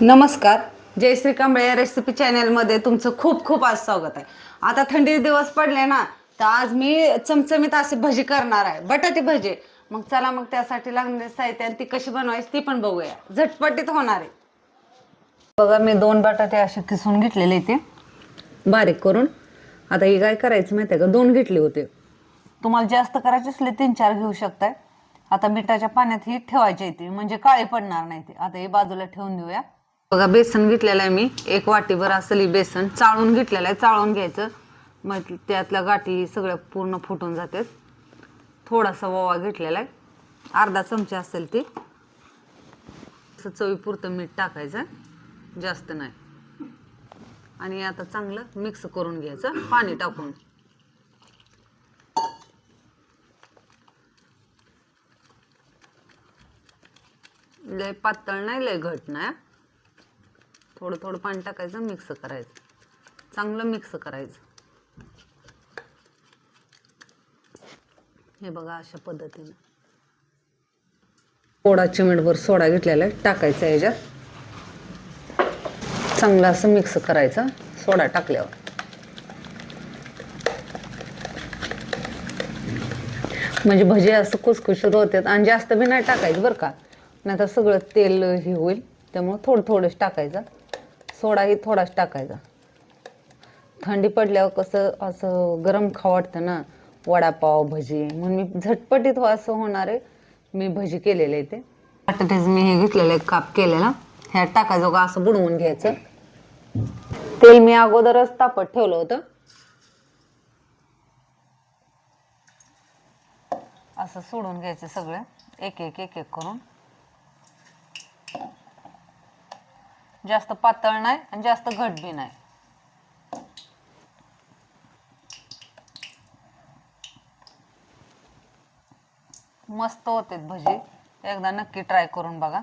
नमस्कार. जय श्री कांबळे रेसिपी चॅनलमध्ये तुमचं खूप खूप आज स्वागत आहे. आता थंडी दिवस पडले ना तर आज मी चमचमीत अशी भजी करणार आहे. बटाटे भजी. मग चला मग त्यासाठी लागणारे साहित्य आणि ती कशी बनवायची ती पण बघूया. झटपटीत होणार आहे. बघा मी दोन बटाटे असे किसून घेतलेले ते बारीक करून. आता हे काय करायचं माहिती आहे का? दोन घेतले होते. तुम्हाला जास्त करायचे असले तीन चार घेऊ शकताय. आता मिठाच्या पाण्यात ही ठेवायची येते म्हणजे काळे पडणार नाही ते. आता हे बाजूला ठेवून देऊया. बघा बेसन घेतलेलं आहे मी. एक वाटीभर असेल बेसन. चाळून घेतलेलं आहे. चाळून घ्यायचं. मग त्यातल्या गाठी सगळ्या पूर्ण फुटून जातात. थोडासा ओवा घेतलेला आहे. अर्धा चमचा असेल ती. असं चवीपुरतं मीठ टाकायचं. जास्त नाही. आणि आता चांगलं मिक्स करून घ्यायचं. पाणी टाकून. लय पातळ नाही लय घट नाही. थोडं थोडं पाणी टाकायचं मिक्स करायचं. चांगलं मिक्स करायचं. हे बघा अशा पद्धतीने. सोडा चिमटभर सोडा घेतलेला आहे टाकायचा याच्यात. चांगलं असं मिक्स करायचं सोडा टाकल्यावर. म्हणजे भजी असं खुसखुशीत होतात आणि जास्त बी नाही टाकायचं बरं का. नाही तर सगळं तेल हे होईल त्यामुळं थोडं थोडंच टाकायचं. सोडाही थोडाच टाकायचा. थंडी पडल्यावर कसं असं गरम खावं वाटतं ना वडापाव भजी. म्हणून मी झटपटीत हो असं होणार आहे मी भजी केलेले आहे ते बटाट्याच मी हे घेतलेलं आहे काप केलेला. ह्या टाकायचं का असं बुडवून घ्यायचं. तेल मी अगोदरच तापत ठेवलं होतं. असं सोडून घ्यायचं सगळं. एक एक एक एक करून. जास्त पातळ नाही आणि जास्त घट बी नाही. मस्त होते भजी. एकदा नक्की ट्राय करून बघा.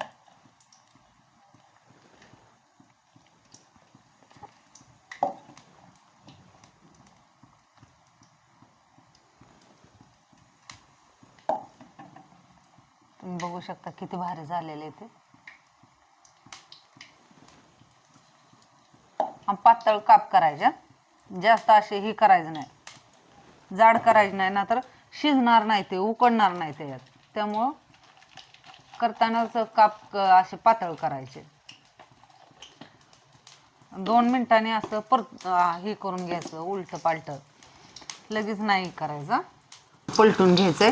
तुम्ही बघू शकता किती भारी झालेले ते. पातळ काप करायच्या जास्त असे हे करायचं नाही. जाड करायचं नाही ना तर शिजणार नाही ते उकडणार नाही त्याच्यात त्यामुळं करतानाच काप असे पातळ करायचे. दोन मिनिटांनी असं परत हे करून घ्यायचं उलट पालट लगेच नाही करायचं. पलटून घ्यायचंय.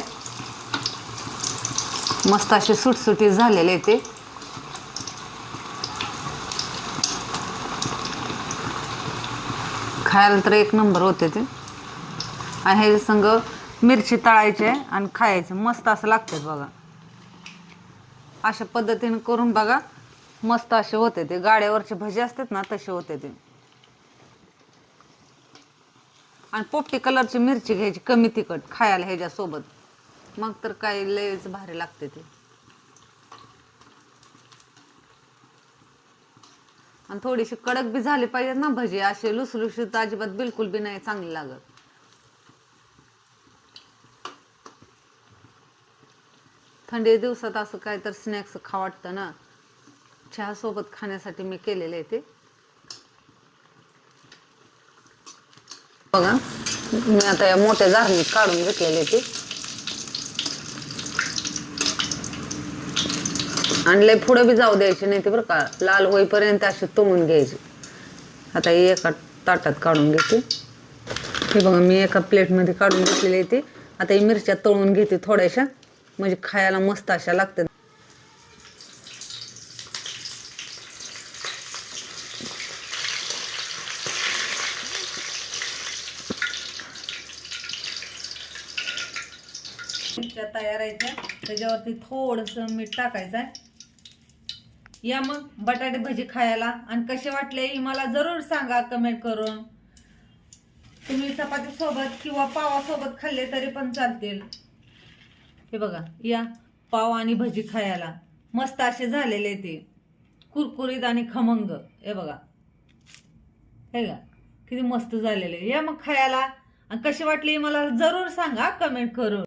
मस्त असे सुटसुटीत झालेले ते. खायला तर एक नंबर होते ते. आणि हे संग मिरची तळायची आहे आणि खायचं. मस्त असं लागतात बघा. अशा पद्धतीने करून बघा. मस्त असे होते ते. गाड्यावरचे भजे असतात ना तसे होते ते. आणि पोपटी कलरची मिरची घ्यायची कमी तिखट खायला ह्याच्यासोबत. मग तर काय लयच भारी लागते ते. आणि थोडीशी कडक बी झाली पाहिजेत ना भजी. असे लुसलुशीत अजिबात बिलकुल बी नाही चांगली लागत. थंडी दिवसात असं काय तर स्नॅक्स खा वाटतं ना. चहा सोबत खाण्यासाठी मी केलेले आहे ते. बघा मी आता या मोठ्या झारणीत काढून घेतलेले ते. आणि लय पुढं बी जाऊ द्यायचे नाही ते बरं का. लाल होईपर्यंत असे तळून घ्यायचे. आता एका ताटात काढून घेते. हे बघा मी एका प्लेटमध्ये काढून घेतलेले ते. आता ही मिरच्या तळून घेते थोड्याशा. म्हणजे खायला मस्त अशा लागतात. मिरच्या तयार आहेत त्याच्यावरती थोडंसं मीठ टाकायचं आहे. या मग बटाटे भजी खायला. आणि कसे वाटले मला जरूर सांगा कमेंट करून. तुम्ही चपाती सोबत किंवा पावासोबत खाल्ले तरी पण चालतील. हे बघा या पाव आणि भजी खायला. मस्त असे झालेले ते. कुरकुरीत आणि खमंग. हे बघा. हे का किती मस्त झालेले. या मग खायला. आणि कशी वाटली मला जरूर सांगा कमेंट करून.